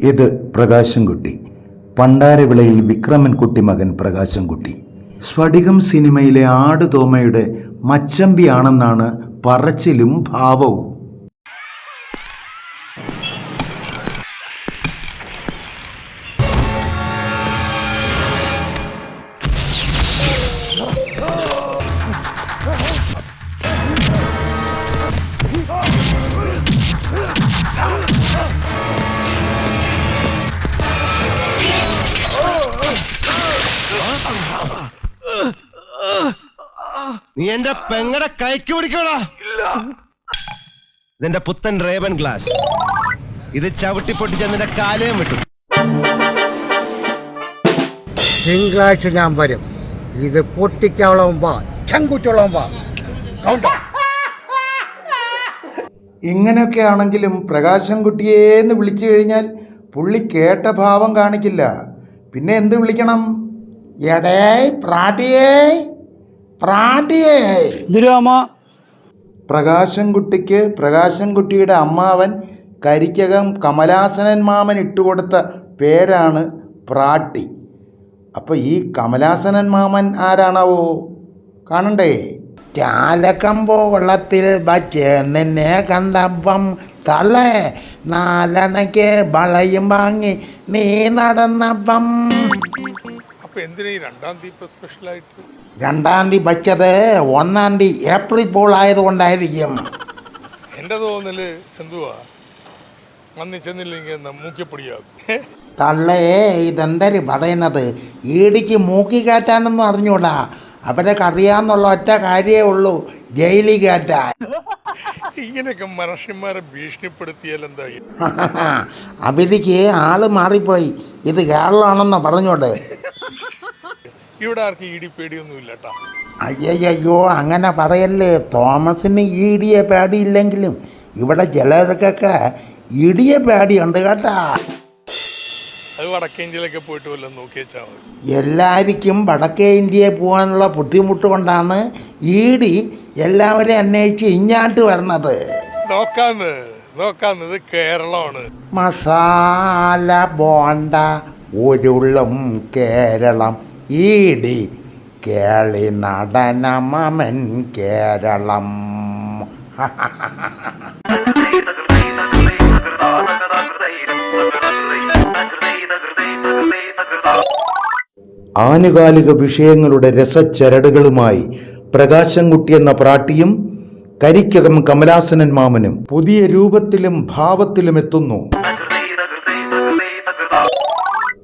ഇത് പ്രകാശൻകുട്ടി പണ്ടാരവിളയിൽ വിക്രമൻകുട്ടി മകൻ പ്രകാശൻകുട്ടി സ്ഫടികം സിനിമയിലെ ആട് തോമയുടെ മച്ചമ്പിയാണെന്നാണ് പറച്ചിലും ഭാവവും. നീ എന്റെ പെങ്ങടെ കൈക്ക് പിടിക്കോടാ ഇതെന്റെ പുത്തൻ റേവൻ ഗ്ലാസ്. ഇത് ചവിട്ടി പൊട്ടിച്ച് നിന്റെ കാലയും വിട്ടു. തിങ്കളാഴ്ച ഞാൻ വരും. ഇത് പൊട്ടിക്കാവളവും വാ ചങ്കുറ്റുള്ളവും വാ കൗണ്ടർ ഇങ്ങനെയൊക്കെ ആണെങ്കിലും പ്രകാശൻകുട്ടിയേന്ന് വിളിച്ചു കഴിഞ്ഞാൽ പുള്ളി കേട്ട ഭാവം കാണിക്കില്ല. പിന്നെ എന്ത് വിളിക്കണം? എടേ പ്രാട്ടിയേ. കുട്ടിക്ക് പ്രകാശൻകുട്ടിക്ക് പ്രകാശൻകുട്ടിയുടെ അമ്മാവൻ കരിക്കകം കമലാസനൻ മാമൻ ഇട്ടുകൊടുത്ത പേരാണ് പ്രാട്ടി. അപ്പോൾ ഈ കമലാസനൻ മാമൻ ആരാണാവോ? കാണണ്ടേ? ചാലക്കമ്പോ വെള്ളത്തിൽ വച്ച് നിന്നെ കണ്ടപ്പം തല നാലണയ്ക്ക് വളയും വാങ്ങി നീ നടന്നപ്പം. അപ്പൊ എന്തിനാ ഈ രണ്ടാം തീയതി സ്പെഷ്യലായിട്ട് രണ്ടാം തീയതി വച്ചത് ഒന്നാം തീയതി ഏപ്രിൽ പോൾ ആയതുകൊണ്ടായിരിക്കും. എന്റെ തോന്നൽ എന്തുവാ? വന്നി ചെന്നില്ലെങ്കിൽ എന്താ മൂക്കിപ്പൊടിയാക്കും. തള്ളേ ഇതെന്തര് പറയുന്നത്? ഈടിക്ക് മൂക്കി കയറ്റാനൊന്നും അറിഞ്ഞൂടാ. അവരൊക്കെ അറിയാന്നുള്ള ഒറ്റ കാര്യേ ഉള്ളൂ ജയിലിൽ കയറ്റാൻ. ഇങ്ങനെയൊക്കെ മനുഷ്യന്മാരെ ഭീഷണിപ്പെടുത്തിയാൽ അവരിക്ക് അവർക്ക് ആൾ മാറിപ്പോയി. ഇത് കേരളമാണെന്ന് പറഞ്ഞോട് ഇവിടെ ആർക്കും ഇടി പേടിയൊന്നും ഇല്ലട്ടാ അയ്യയ്യോ അങ്ങനെ പറയല്ലേ. തോമസിന് ഇ ഡിയെ പേടിയില്ലെങ്കിലും ഇവിടെ ചിലർക്കൊക്കെ ഇടിയെ പേടിയുണ്ട് കേട്ടാ. അത് വടക്കേ ഇന്ത്യയിലൊക്കെ പോയിട്ട് വല്ലതും നോക്കി വെച്ചാൽ മതി. എല്ലാവർക്കും വടക്കേ ഇന്ത്യയിൽ പോകാനുള്ള ബുദ്ധിമുട്ട് കൊണ്ടാണ് ഈടി എല്ലാവരെയും അന്വേഷിച്ച് ഇഞ്ഞാട്ട് വരണത്. നോക്കാന്ന് നോക്കാന്ന്. ഇത് കേരളമാണ്. മസാല ബോണ്ട ഉരുളും കേരളം. ഈടി കേളി നടനമൻ കേരളം. ആനുകാലിക വിഷയങ്ങളുടെ രസച്ചരടുകളുമായി പ്രകാശൻകുട്ടി എന്ന പ്രാട്ടിയും കരിക്കകം കമലാസനൻ മാമനും പുതിയ രൂപത്തിലും ഭാവത്തിലും എത്തുന്നു.